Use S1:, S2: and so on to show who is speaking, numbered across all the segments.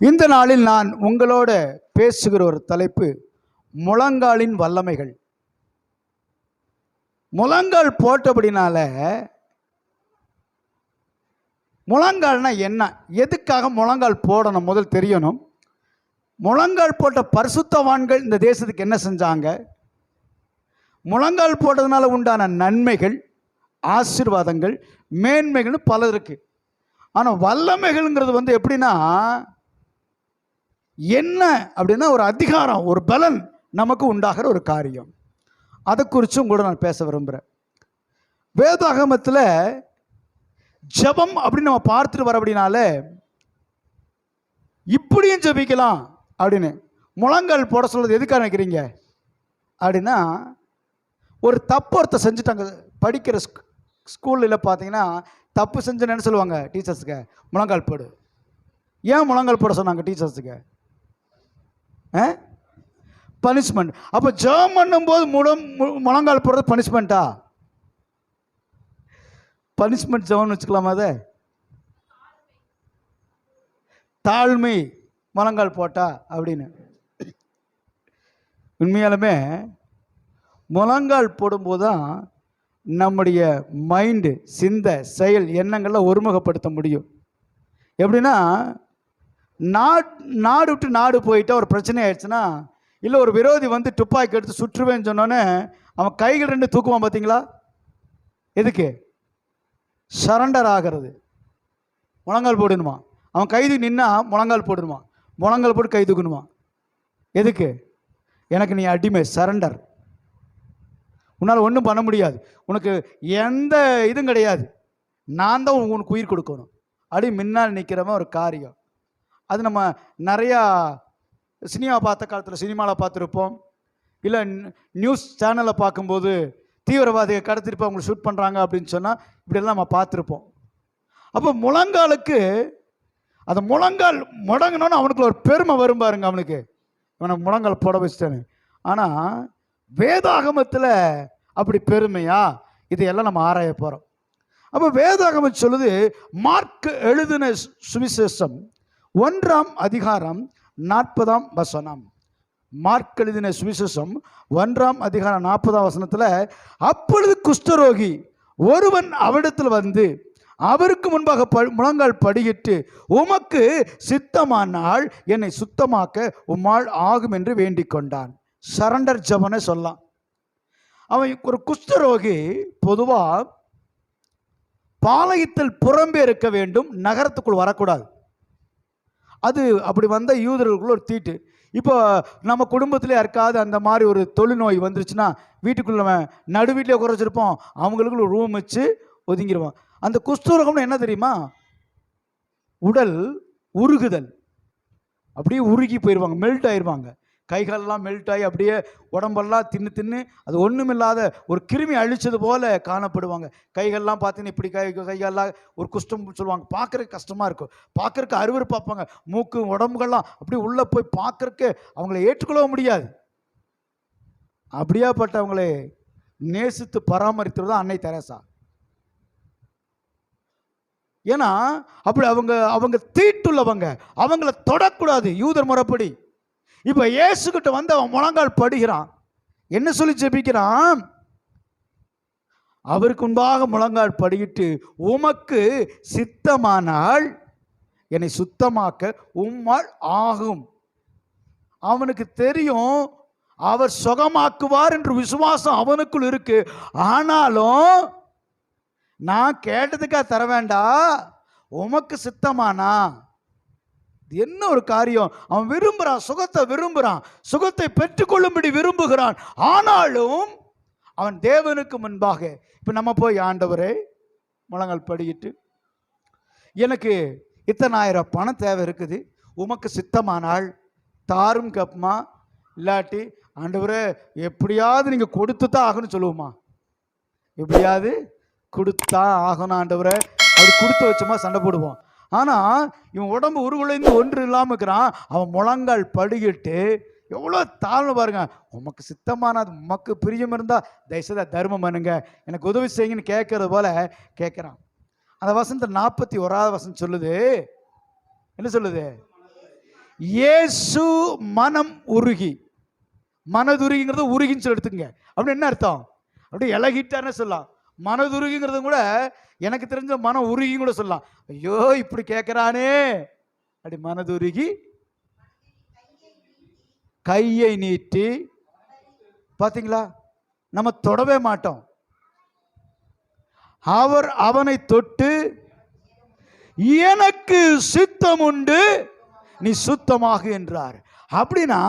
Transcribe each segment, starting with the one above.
S1: இந்த நாளில் நான் உங்களோட பேசுகிற ஒரு தலைப்பு முழங்காலின் வல்லமைகள். முழங்கால் போட்டபடினால முழங்கால்னா என்ன? எதுக்காக முழங்கால் போடணும்? முதல் தெரியணும். முழங்கால் போட்ட பரிசுத்தவான்கள் இந்த தேசத்துக்கு என்ன செஞ்சாங்க? முழங்கால் போட்டதுனால உண்டான நன்மைகள் ஆசீர்வாதங்கள் மேன்மைகள்னு பல இருக்குது ஆனால் வல்லமைகள்ங்கிறது வந்து எப்படின்னா என்ன அப்படின்னா ஒரு அதிகாரம் ஒரு பலன் நமக்கு உண்டாகிற ஒரு காரியம். அதை குறித்தும் கூட நான் பேச விரும்புகிறேன் வேதாகமத்தில் ஜெபம் அப்படின்னு நம்ம பார்த்துட்டு வர அப்படின்னால இப்படியும் ஜெபிக்கலாம் அப்படின்னு முழங்கால் போட சொல்கிறது எதுக்காக நினைக்கிறீங்க? அப்படின்னா ஒரு தப்பு ஒருத்தர் செஞ்சுட்டாங்க படிக்கிற ஸ்கூ ஸ்கூலில் பார்த்தீங்கன்னா தப்பு செஞ்சுன்னு என்ன சொல்லுவாங்க டீச்சர்ஸுக்கு? முழங்கால் போடு. ஏன் முழங்கால் போட சொன்னாங்க டீச்சர்ஸுக்கு? பனிஷ்மெண்ட் அப்போ ஜெபம் பண்ணும்போது முடம் முழங்கால் போடுறது பனிஷ்மெண்ட்டா பனிஷ்மெண்ட் ஜெபம்னு வச்சுக்கலாமா அதை? தாழ்மை முழங்கால் போட்டா அப்படின்னு. உண்மையாலுமே முழங்கால் போடும்போது தான் நம்முடைய மைண்டு சிந்த செயல் எண்ணங்களை ஒருமுகப்படுத்த முடியும். எப்படின்னா நாடு நாடு விட்டு நாடு போயிட்டா ஒரு பிரச்சனை ஆயிடுச்சுன்னா இல்லை ஒரு விரோதி வந்து துப்பாக்கி எடுத்து சுற்றுவேன்னு சொன்னோன்னே அவன் கைகள் ரெண்டு தூக்குவான் பார்த்தீங்களா எதுக்கு? சரண்டர் ஆகிறது. முழங்கால் போடணுமா அவன் கைது நின்னா முழங்கால் போடணுமா முழங்கால் போட்டு கை தூக்கணுமா எதுக்கு? எனக்கு நீ அடிமை சரண்டர். உன்னால் ஒன்றும் பண்ண முடியாது. உனக்கு எந்த இதுவும் கிடையாது. நான் தான் உனக்கு உயிர் கொடுக்கணும். அப்படி முன்னால் நிற்கிறவன் ஒரு காரியம். அது நம்ம நிறையா சினிமா பார்த்த காலத்தில் சினிமாவில் பார்த்துருப்போம். இல்லை நியூஸ் சேனலை பார்க்கும்போது தீவிரவாதியை கடத்திட்டு அவங்களை ஷூட் பண்ணுறாங்க அப்படின்னு சொன்னால் இப்படியெல்லாம் நம்ம பார்த்துருப்போம். அப்போ முழங்காலுக்கு அந்த முழங்கால் முடங்கினோன்னு அவனுக்கு ஒரு பெருமை வரும் பாருங்க அவனுக்கு. இவனை முழங்கால் போட வச்சிட்டேன்னு ஆனால் வேதாகமத்தில் அப்படி பெருமையா? இதையெல்லாம் நம்ம ஆராய போகிறோம் அப்போ வேதாகமம் சொல்லுது மார்க் எழுதின சுவிசேஷம் ஒன்றாம் அதிகாரம் நாற்பதாம் வசனம். மார்க் எழுதின சுவிசேஷம் ஒன்றாம் அதிகாரம் நாற்பதாம் வசனத்தில் அப்பொழுது குஷ்டரோகி ஒருவன் அவரிடத்தில் வந்து அவருக்கு முன்பாக ப முழங்கால் படியிட்டு உமக்கு சித்தமானால் என்னை சுத்தமாக்க உம்மால் ஆகும் என்று வேண்டிக் கொண்டான். சரண்டர் ஜபனை சொல்லலாம். அவன் ஒரு குஷ்டரோகி பொதுவாக பாளையத்தில் புறம்பே இருக்க வேண்டும் நகரத்துக்குள் வரக்கூடாது. அது அப்படி வந்த யூதர்களுக்குள்ள ஒரு தீட்டு. இப்போ நம்ம குடும்பத்தில் யாருக்காவது அந்த மாதிரி ஒரு தொழுநோய் வந்துருச்சுன்னா வீட்டுக்குள்ள நம்ம நடு வீட்டிலே குறைச்சிருப்போம் அவங்களுக்குள்ள ஒரு ரூம் வச்சு ஒதுங்கிடுவோம் அந்த குஸ்தூரகம்னு என்ன தெரியுமா? உடல் உருகுதல். அப்படியே உருகி போயிடுவாங்க மெல்ட் ஆயிடுவாங்க கைகாலெல்லாம் மெல்ட் ஆகி அப்படியே உடம்பெல்லாம் தின்னு தின்னு அது ஒன்றுமில்லாத ஒரு கிருமி அழிச்சது போல் காணப்படுவாங்க. கைகள்லாம் பார்த்தீங்கன்னா இப்படி கை கைகள்லாம் ஒரு குஷ்டம் சொல்லுவாங்க. பார்க்குறக்கு கஷ்டமாக இருக்கும். பார்க்கறக்கு அருவரு பார்ப்பாங்க. மூக்கு உடம்புகள்லாம் அப்படியே உள்ளே போய் பார்க்குறக்கு அவங்கள ஏற்றுக்கொள்ளவும் முடியாது. அப்படியாப்பட்டவங்களை நேசித்து பராமரித்தது தான் அன்னை தெரசா. ஏன்னா அப்படி அவங்க அவங்க தீட்டுள்ளவங்க. அவங்கள தொடக்கூடாது. யூதர் முறைப்படி. இப்போ இயேசுகிட்ட வந்து அவன் முழங்கால் படுகிறான். என்ன சொல்லி ஜெபிக்கிறான்? அவருக்கு முன்பாக முழங்கால் படியிட்டு உமக்கு சித்தமானால் என்னை சுத்தமாக்க உம்மால் ஆகும். அவனுக்கு தெரியும் அவர் சுகமாக்குவார் என்று விசுவாசம் அவனுக்குள் இருக்கு. ஆனாலும் நான் கேட்டதுக்கா தர வேண்டாம் உமக்கு சித்தமானா? இது என்ன ஒரு காரியம்? அவன் விரும்புகிறான் சுகத்தை விரும்புகிறான் சுகத்தை பெற்றுக்கொள்ளும்படி விரும்புகிறான். ஆனாலும் அவன் தேவனுக்கு முன்பாக இப்போ நம்ம போய் ஆண்டவரே முழங்கால் படியிட்டு எனக்கு இத்தனாயிரம் பணம் தேவை இருக்குது உமக்கு சித்தமானால் தாரும் கப்மா இல்லாட்டி ஆண்டவரே எப்படியாவது நீங்கள் கொடுத்து தான் ஆகணும்னு சொல்லுவோமா? எப்படியாவது கொடுத்தா ஆகணும் ஆண்டவரை. அப்படி கொடுத்து வச்சோமா சண்டை போடுவோம். ஆனால் இவன் உடம்பு உருகுலைந்து ஒன்று இல்லாமல் இருக்கிறான். அவன் முழங்கால் படுகிட்டு எவ்வளோ தாழ்வு பாருங்க. உமக்கு சித்தமானது உமக்கு பிரியம் இருந்தால் தயவுசெய்து தர்மம் பண்ணுங்க. எனக்கு உதவி செய்யுங்கன்னு கேட்கறது போல கேட்குறான். அந்த வசனத்தை நாற்பத்தி ஓராவது வசனம் சொல்லுது. என்ன சொல்லுது? இயேசு மனம் உருகி. மனதுருகிங்கிறது உருகின்னு சொல்லி எடுத்துங்க அப்படின்னு என்ன அர்த்தம்? அப்படியே இலகிட்டார்னு சொல்லலாம். மனதுருகிங்கிறது கூட எனக்கு தெரிஞ்ச மனம் உருகியும் கூட சொல்லலாம். ஐயோ இப்படி கேட்குறானே அப்படி மனதுருகி கையை நீட்டி. பாத்தீங்களா? நம்ம தொடவே மாட்டோம். அவர் அவனை தொட்டு எனக்கு சித்தம் உண்டு நீ சுத்தமாக என்றார். அப்படின்னா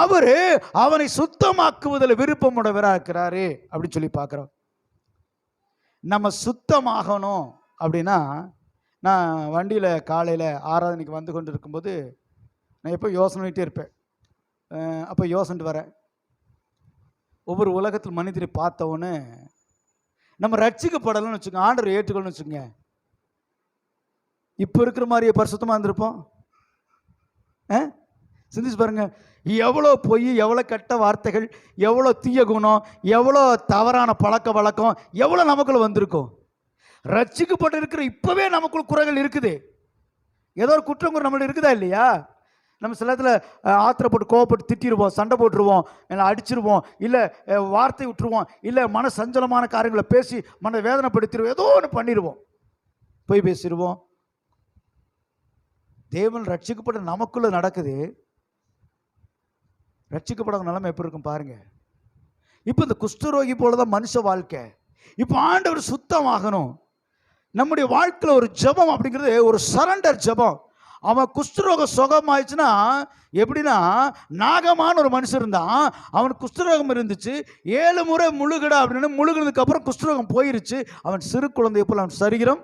S1: அவரு அவனை சுத்தமாக்குவதில் விருப்பமுடையவராக இருக்கிறாரு அப்படின்னு சொல்லி பார்க்குறோம். நம்ம சுத்தமாகணும் அப்படின்னா நான் வண்டியில் காலையில் ஆராதனைக்கு வந்து கொண்டு இருக்கும்போது நான் எப்போ யோசனை இருப்பேன். அப்போ யோசனை வரேன். ஒவ்வொரு உலகத்தில் மனிதரை பார்த்தவொன்னே நம்ம ரட்சிக்கப்படலன்னு வச்சுக்கோங்க ஆண்டரை ஏற்றுக்கணும்னு வச்சுக்கோங்க. இப்போ இருக்கிற மாதிரியே பரிசுத்தமாக இருந்திருப்போம். ஆ சிந்திச்சு பாருங்கள் எவ்வளோ பொய் எவ்வளோ கெட்ட வார்த்தைகள் எவ்வளோ தீய குணம் எவ்வளோ தவறான பழக்க வழக்கம் எவ்வளோ நமக்குள்ள வந்திருக்கும் ரச்சிக்கப்பட்டு இருக்கிற இப்போவே நமக்குள்ள குறைகள் இருக்குது. ஏதோ ஒரு குற்றம் குறை நம்மளுக்கு இருக்குதா இல்லையா? நம்ம சில இடத்துல ஆத்திரப்பட்டு கோவப்பட்டு திட்டிடுவோம் சண்டை போட்டுருவோம் இல்லை அடிச்சிருவோம் இல்லை வார்த்தை விட்டுருவோம் இல்லை மன சஞ்சலமான காரியங்களை பேசி மன வேதனைப்படுத்திடுவோம் ஏதோ ஒன்று பண்ணிடுவோம் போய் பேசிடுவோம் தேவன் ரட்சிக்கப்பட்ட நமக்குள்ளே நடக்குது. ரட்சிக்கப்படாத நிலைமை எப்படி இருக்கும் பாருங்க. இப்போ இந்த குஷ்டரோகி போல தான் மனுஷ வாழ்க்கை. இப்போ ஆண்டவர் சுத்தமாகணும். நம்முடைய வாழ்க்கையில் ஒரு ஜெபம் அப்படிங்கிறது ஒரு சரண்டர் ஜெபம். அவன் குஷ்டரோக சுகமாயிடுச்சுன்னா எப்படின்னா நாகமான ஒரு மனுஷன் இருந்தான். அவனுக்கு குஷ்டரோகம் இருந்துச்சு. ஏழு முறை முழுகடா அப்படின்னு முழுகினதுக்கு அப்புறம் குஷ்டரோகம் போயிருச்சு. அவன் சிறு குழந்தை போல் அவன் சரீரம்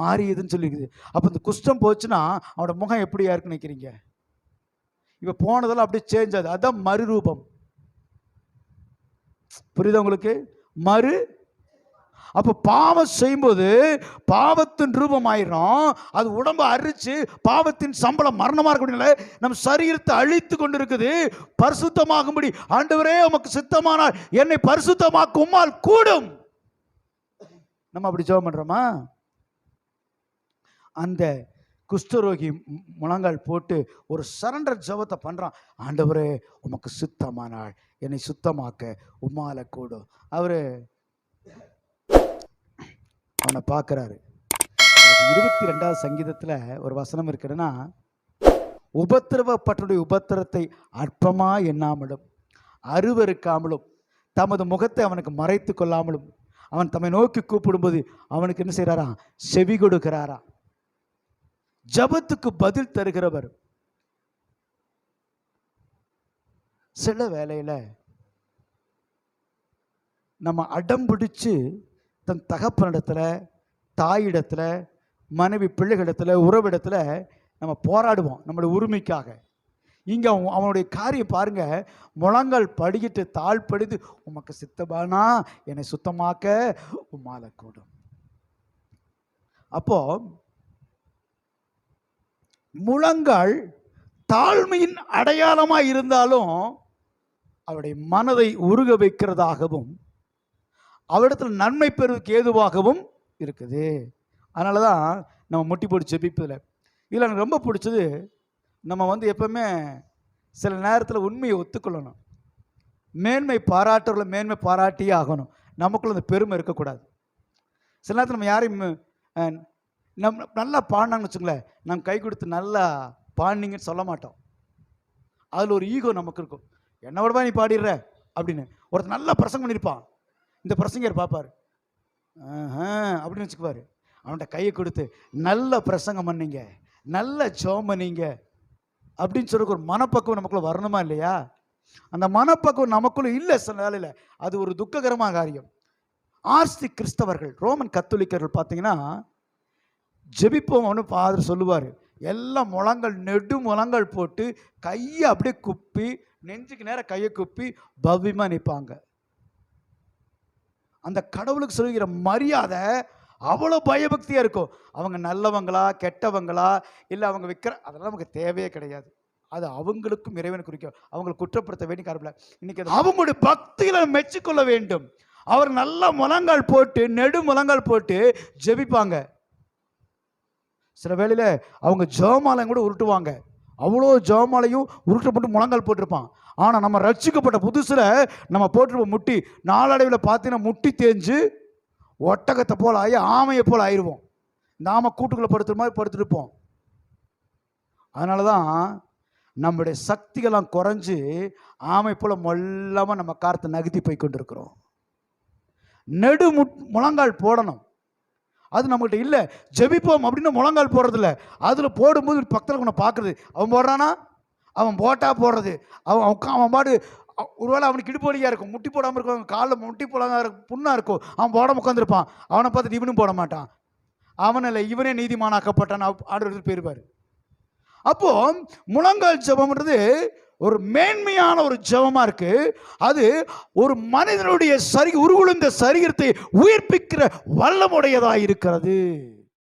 S1: மாறியதுன்னு சொல்லியிருக்குது அப்போ இந்த குஷ்டம் போச்சுன்னா அவனோட முகம் எப்படியா இருக்குன்னு நினைக்கிறீங்க? இப்போ போனதெல்லாம் அப்படியே சேஞ்ச் ஆகுது. அதுதான் மறுரூபம். புரியுதா உங்களுக்கு? மறு அப்போ பாவம் செய்யும்போது பாவத்தின் ரூபம் ஆயிரும் அது உடம்பை அரிச்சு பாவத்தின் சம்பளம் மரணமாக இருக்கக்கூடிய நம் சரீரத்தை அழித்து கொண்டு இருக்குது பரிசுத்தமாகும்படி ஆண்டவரே உமக்கு சித்தமானால் என்னை பரிசுத்தமாக்கும் கூடும். நம்ம அப்படி ஜெபம் பண்றோமா? அந்த குஷ்டரோகி முழங்கால் போட்டு ஒரு சரண்டர் ஜபத்தை பண்ணுறான் ஆண்டவரே உமக்கு சுத்தமானாள் என்னை சுத்தமாக்க உமால கூடும். அவரு அவனை பார்க்குறாரு. இருபத்தி ரெண்டாவது சங்கீதத்தில் ஒரு வசனம் இருக்குதுன்னா உபத்திரவப்பட்டுடைய உபத்திரத்தை அற்பமாக எண்ணாமலும் அருவருக்காமலும் தமது முகத்தை அவனுக்கு மறைத்து கொள்ளாமலும் அவன் தம்மை நோக்கி கூப்பிடும்போது அவனுக்கு என்ன செய்கிறாரா செவி கொடுக்கிறாரா ஜபத்துக்கு பதில் தருகிறவர். சில வேலையில் நம்ம அடம் பிடிச்சு தன் தகப்பனிடத்துல தாயிடத்துல மனைவி பிள்ளைகளிடத்துல உறவிடத்துல நம்ம போராடுவோம் நம்மளுடைய உரிமைக்காக. இங்கே அவன் அவனுடைய காரியம் பாருங்க. முழங்கால் படிக்கிட்டு தாழ் படித்து உமக்கு சித்தபானா என்னை சுத்தமாக்க? உமால கூடும். அப்போ முழங்கால் தாழ்மையின் அடையாளமாக இருந்தாலும் அவருடைய மனதை உருக வைக்கிறதாகவும் அவரிடத்தில் நன்மை பெறுவதற்கு ஏதுவாகவும் இருக்குது. அதனால தான் நம்ம முட்டி போட்டு செபிப்பதில் இதில் எனக்கு ரொம்ப பிடிச்சது நம்ம வந்து எப்பவுமே சில நேரத்தில் உண்மையை ஒத்துக்கொள்ளணும். மேன்மை பாராட்டுறதுல மேன்மை பாராட்டியே ஆகணும். நமக்குள்ள அந்த பெருமை இருக்கக்கூடாது. சில நேரத்தில் நம்ம யாரையும் நம்ம நல்லா பாடினாங்கன்னு வச்சுங்களேன் நம்ம கை கொடுத்து நல்லா பாடினீங்கன்னு சொல்ல மாட்டோம். அதில் ஒரு ஈகோ நமக்கு இருக்கும். என்ன விடவா நீ பாடிடுற? அப்படின்னு. ஒருத்தர் நல்லா பிரசங்கம் பண்ணியிருப்பான் இந்த பிரசங்கர் பார்ப்பார் அப்படின்னு வச்சுக்குவார். அவன்கிட்ட கையை கொடுத்து நல்ல பிரசங்கம் பண்ணீங்க. நல்ல ஜோம் பண்ணீங்க. அப்படின்னு சொல்ற ஒரு மனப்பக்குவம் நமக்குள்ள வரணுமா இல்லையா? அந்த மனப்பக்குவம் நமக்குள்ள இல்லை சில வேலையில் அது ஒரு துக்ககரமான காரியம். ஆர்சி கிறிஸ்தவர்கள் ரோமன் கத்தோலிக்கர்கள் பார்த்தீங்கன்னா ஜெபிப்போம்னு ஃபாதர் சொல்லுவார். எல்லாம் முழங்கள் நெடு முழங்கள் போட்டு கையை அப்படியே குப்பி நெஞ்சுக்கு நேரம் கையை குப்பி பவ்யமாக நிற்பாங்க அந்த கடவுளுக்கு சொல்கிற மரியாதை அவ்வளோ பயபக்தியாக இருக்கும். அவங்க நல்லவங்களா கெட்டவங்களா இல்லை அவங்க விற்கிற அதெல்லாம் நமக்கு தேவையே கிடையாது. அது அவங்களுக்கும் இறைவனை குறிக்கும். அவங்களை குற்றப்படுத்த வேண்டிய காரணம் இன்னைக்கு அவங்களுடைய பக்தியில மெச்சிக்கொள்ள வேண்டும். அவர் நல்ல முழங்கால் போட்டு நெடு முழங்கால் போட்டு ஜெபிப்பாங்க. சில வேளையில் அவங்க ஜெபமாலம் கூட உருட்டுவாங்க. அவ்வளோ ஜெபமாலையும் உருட்டப்பட்டு முழங்கால் போட்டிருப்பான். ஆனால் நம்ம ரட்சிக்கப்பட்ட புதுசில் நம்ம போட்டிருப்போம் முட்டி நாளடைவில் பார்த்தீங்கன்னா முட்டி தேஞ்சு ஒட்டகத்தை போல் ஆகி ஆமையை போல் ஆயிடுவோம் இந்த ஆமை கூட்டுக்குள்ளே படுத்துற மாதிரி படுத்துருப்போம். அதனால தான் நம்முடைய சக்திகள்லாம் குறைஞ்சி ஆமை போல் மொல்லாமல் நம்ம காரத்தை நகர்த்தி போய் கொண்டிருக்கிறோம். நெடு முட் முழங்கால் போடணும். அது நம்மகிட்ட இல்லை. ஜெபிப்போம் அப்படின்னு முழங்கால் போடுறதில்ல. அதில் போடும்போது பக்கத்தில் உன்னை பார்க்குறது அவன் போடுறானா? அவன் போட்டா போடுறது. அவன் உட்கா அவன் பாடு ஒருவேளை அவனுக்கு இடுப்பு இருக்கும். முட்டி போடாமல் இருக்கும். காலில் முட்டி போடாமல் இருக்கும். புண்ணாக இருக்கும். அவன் போடாம உட்காந்துருப்பான் அவனை பார்த்துட்டு இவனும் போட மாட்டான். அவன் இல்லை இவனே நீதிமானாக்கப்பட்டான் ஆடுறது போயிருப்பார் அப்போது முழங்கால் ஜெபம்ன்றது ஒரு மேன்மையான ஒரு ஜெபமா இருக்கு. அது ஒரு மனிதனுடைய சரி உருகுழுந்த சரீரத்தை உயிர்ப்பிக்கிற வல்லமுடையதா இருக்கிறது.